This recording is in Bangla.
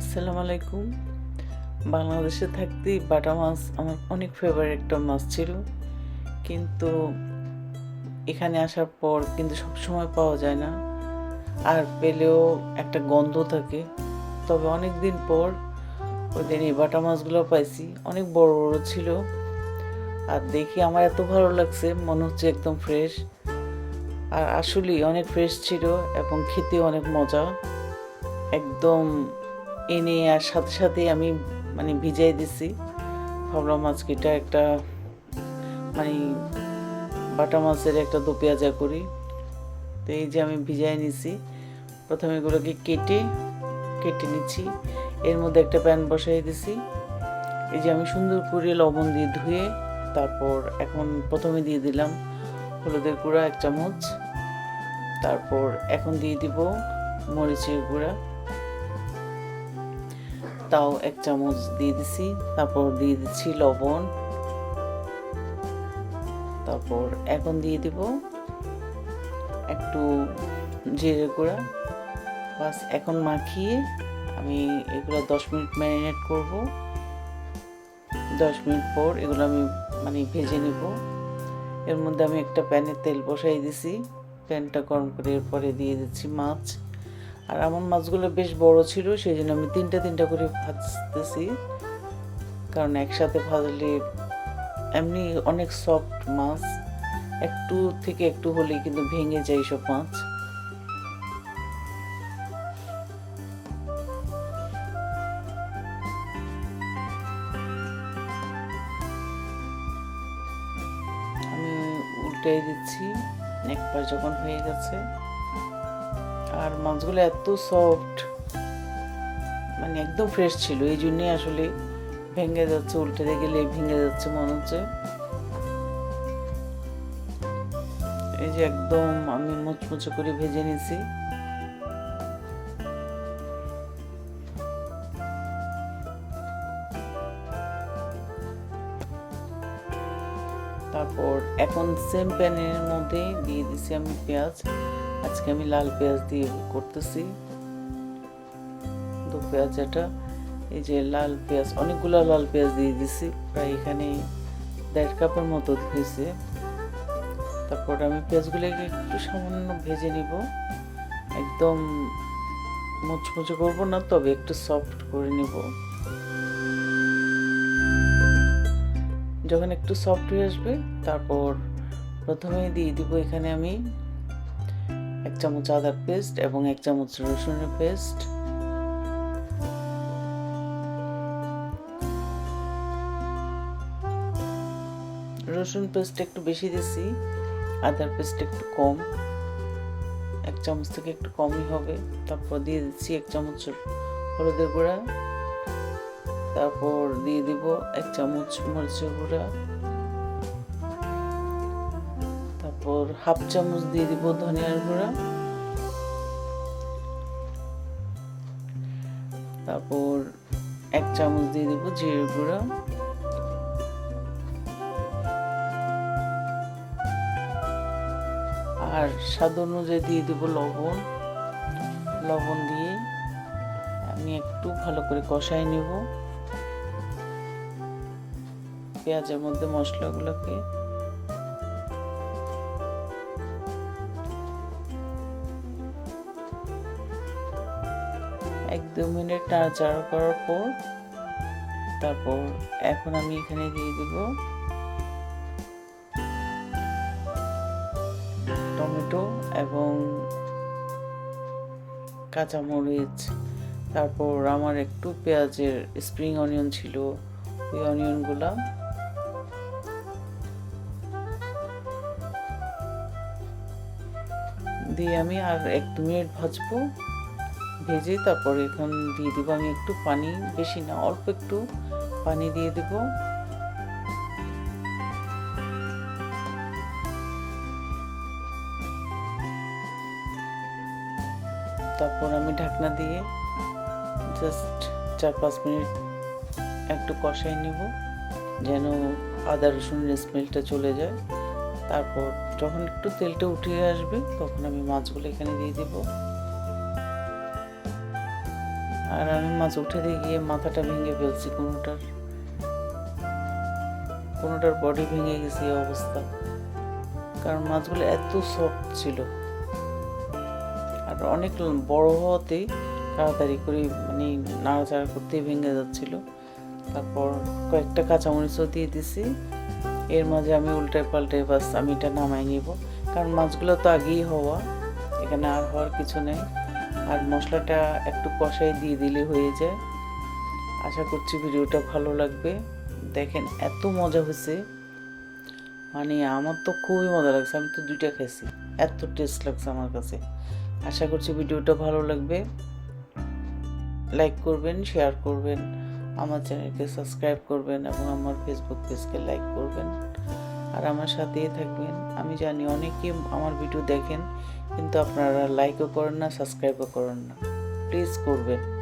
আসসালামু আলাইকুম। বাংলাদেশে থাকতেই বাটা মাছ আমার অনেক ফেভারিট একটা মাছ ছিল। কিন্তু এখানে আসার পর কিন্তু সব সময় পাওয়া যায় না। আর পেলেও একটা গন্ধ থাকে। তবে অনেক দিন পর ওই দিন এই বাটা মাছগুলো পাইছি। অনেক বড় বড় ছিল। আর দেখি আমার এত ভালো লাগছে, মনে হচ্ছে একদম ফ্রেশ আর আসলেই অনেক ফ্রেশ ছিল এবং খেতে অনেক মজা। একদম এনে আর সাথে সাথে আমি মানে ভিজাই দিছি। ভাবলাম আজকে এটা একটা মানে বাটা মাছের একটা দো পেঁয়াজা করি। তো এই যে আমি ভিজাই নিছি। প্রথমে এগুলোকে কেটে কেটে নিচ্ছি। এর মধ্যে একটা প্যান বসাই দিছি। এই যে আমি সুন্দর করে লবণ দিয়ে ধুয়ে তারপর এখন প্রথমে দিয়ে দিলাম হলুদের গুঁড়া এক চামচ। তারপর এখন দিয়ে দিব মরিচের গুঁড়া। তাও এক চামচ দিয়ে দিছি। তারপর দিয়ে দিচ্ছি লবণ। তারপর এখন দিয়ে দিব একটু জিরে গুঁড়া। বাস, এখন মাখিয়ে আমি এগুলো দশ মিনিট ম্যারিনেট করব। দশ মিনিট পর এগুলো আমি মানে ভেজে নেব। এর মধ্যে আমি একটা প্যানে তেল বসাই দিছি। প্যানটা গরম করে এরপরে দিয়ে দিচ্ছি মাছ। আর আমার মাছগুলো বেশ বড় ছিল সেই জন্য আমি তিনটা তিনটা করে ভাজতেছি। কারণ একসাথে ভাজলে এমনি অনেক সফট মাছ, একটু থেকে একটু হলেই কিন্তু ভেঙে যায় সব মাছ। আমি উল্টাই দিচ্ছি, একবার যখন হয়ে গেছে। আর মাছগুলো এত সফট মানে একদম ফ্রেশ ছিল। এই জন্যই আসলে ভেঙে যাচ্ছে, উল্টে গেলে ভেঙে যাচ্ছে মনে হচ্ছে। এই যে একদম আমি মুচমুচে করে ভেজে নিছি। তারপর এখন সেম প্যানের মধ্যে দিয়ে দিছি আমি পেঁয়াজ। আজকে আমি লাল পেঁয়াজ দিয়ে করতেছি। দু পেঁয়াজ পেঁয়াজটা এই যে লাল পেঁয়াজ, অনেকগুলো লাল পেঁয়াজ দিয়ে দিছি। প্রায় এখানে দেড় কাপের মতো ধুয়েছে তারপর আমি পেঁয়াজগুলোকে একটু সামান্য ভেজে নিব। একদম মুচমুচে করব না, তবে একটু সফট করে নিব। যখন একটু সফট হয়ে আসবে, তারপর প্রথমে দিয়ে দিব এখানে আমি এক চামচ আদার পেস্ট এবং এক চামচ রসুনের পেস্ট রসুন পেস্ট একটু বেশি দিছি, আদার পেস্ট একটু কম। এক চামচ থেকে একটু কমই হবে। তারপর দিয়ে দিচ্ছি এক চামচ হলুদের গুঁড়া। তারপর দিয়ে দিব এক চামচ মরিচের গুঁড়া। তারপর হাফ চামচ দিয়ে দিব ধনিয়ার গুঁড়া। তারপর এক চামচ দিয়ে দিব জিরের গুঁড়া। আর স্বাদ অনুযায়ী দিয়ে দেবো লবণ। লবণ দিয়ে আমি একটু ভালো করে কষাই নেব। পেঁয়াজের মধ্যে মশলাগুলোকে দু মিনিট নাড়াচাড়া করার পর তারপর এখন আমি এখানে দিয়ে দেব টমেটো এবং কাঁচামরিচ। তারপর আমার একটু পেঁয়াজের স্প্রিং অনিয়ন ছিল, ওই অনিয়নগুলো দিয়ে আমি আর এক দু মিনিট ভাজবো। ভেজে তারপর এখন দিয়ে দিব আমি একটু পানি, বেশি না, অল্প একটু পানি দিয়ে দেব। তারপর আমি ঢাকনা দিয়ে জাস্ট চার পাঁচ মিনিট একটু কষাই নেব, যেন আদা রসুনের স্মেলটা চলে যায়। তারপর যখন একটু তেলটা উঠে আসবে, তখন আমি মাছগুলো এখানে দিয়ে দেবো। আর আমি মাছ উঠাতে গিয়ে মাথাটা ভেঙে ফেলছি, কোনোটার কোনোটার বডি ভেঙে গেছে এই অবস্থা। কারণ মাছগুলো এত সফট ছিল। আর অনেক বড় হওয়াতেই তাড়াতাড়ি করে মানে নাড়াচাড়া করতেই ভেঙে যাচ্ছিল। তারপর কয়েকটা কাঁচামরিচও দিয়ে দিছি। এর মাঝে আমি উল্টায় পাল্টে বাস আমি এটা নামাই নিব। কারণ মাছগুলো তো আগেই হওয়া, এখানে আর হওয়ার কিছু নেই। আর মশলাটা একটু কষাই দিয়ে দিলে হয়ে যায়। আশা করছি ভিডিওটা ভালো লাগবে। দেখেন এত মজা হয়েছে। মানে আমার তো খুবই মজা লাগছে, আমি তো দুইটা খেয়েছি এত টেস্ট লাগছে আমার কাছে। আশা করছি ভিডিওটা ভালো লাগবে। লাইক করবেন শেয়ার করবেন, আমার চ্যানেলকে সাবস্ক্রাইব করবেন এবং আমার ফেসবুক পেজকে লাইক করবেন। আর আমার সাথেই থাকবেন। আমি জানি অনেকে আমার ভিডিও দেখেন, কিন্তু আপনারা লাইকও করেন না সাবস্ক্রাইবও করেন না। প্লিজ করবেন।